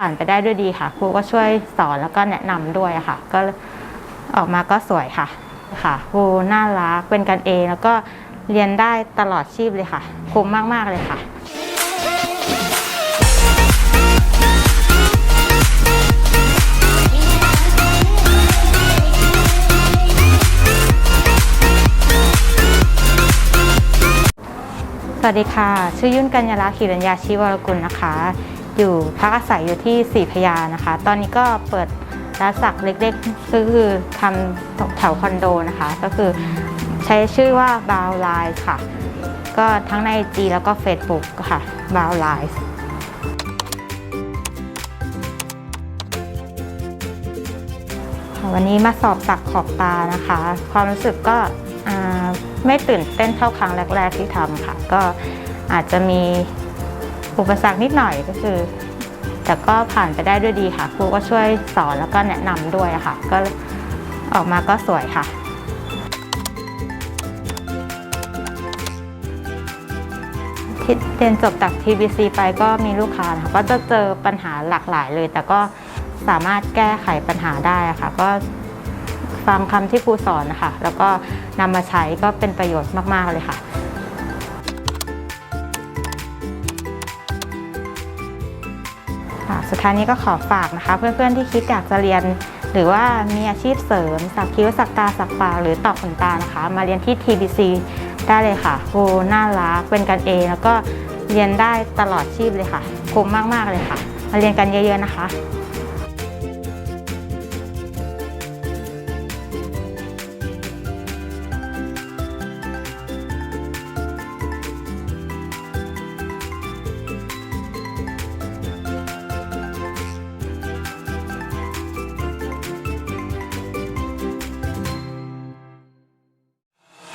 ผ่านไปได้ด้วยดีค่ะครูก็ช่วยสอนแล้วก็แนะนำด้วยค่ะ ก็ออกมาก็สวยค่ะค่ะครูน่ารักเป็นกันเองแล้วก็เรียนได้ตลอดชีพเลยค่ะคุ้มมาก ๆ เลยค่ะสวัสดีค่ะ ชื่อยุ่นกัญญาลาขีรัญญาชีวรกุลนะคะ อยู่พักอาศัยอยู่ที่สี่พยานะคะ ตอนนี้ก็เปิดร้านสักเล็กๆก็คือทำแถวคอนโดนะคะ ก็คือใช้ชื่อว่าบาวไลน์ค่ะ ก็ทั้งใน g แล้วก็ Facebook ค่ะบาวไลน์วันนี้มาสอบสักขอบตานะคะ ความรู้สึกก็ไม่ตื่นเต้นเท่าครั้งแรก ๆที่ทำค่ะ ก็อาจจะมี อุปสรรคนิดหน่อยก็คือ แต่ก็ผ่านไปได้ด้วยดีค่ะครูก็ช่วยสอนแล้วก็แนะนำด้วยค่ะ ก็ออกมาก็สวยค่ะที่เรียนจบจาก TBC ไปก็มีลูกค้านะคะก็จะเจอปัญหาหลากหลายเลย แต่ก็สามารถแก้ไขปัญหาได้ค่ะ ก็ฟังคำที่ครูสอนนะคะแล้วก็นำมาใช้ก็เป็นประโยชน์มาก ๆ เลยค่ะ สุดท้ายนี้ก็ขอฝากนะคะ เพื่อนๆที่คิดอยากจะเรียน หรือว่ามีอาชีพเสริม สักคิ้วสักตาสักปากหรือตอกขนตานะคะ มาเรียนที่ TBC ได้เลยค่ะครูน่ารักเป็นกันเองแล้วก็เรียนได้ตลอดชีพเลยค่ะคุ้มมากๆเลยค่ะ มาเรียนกันเยอะๆนะคะ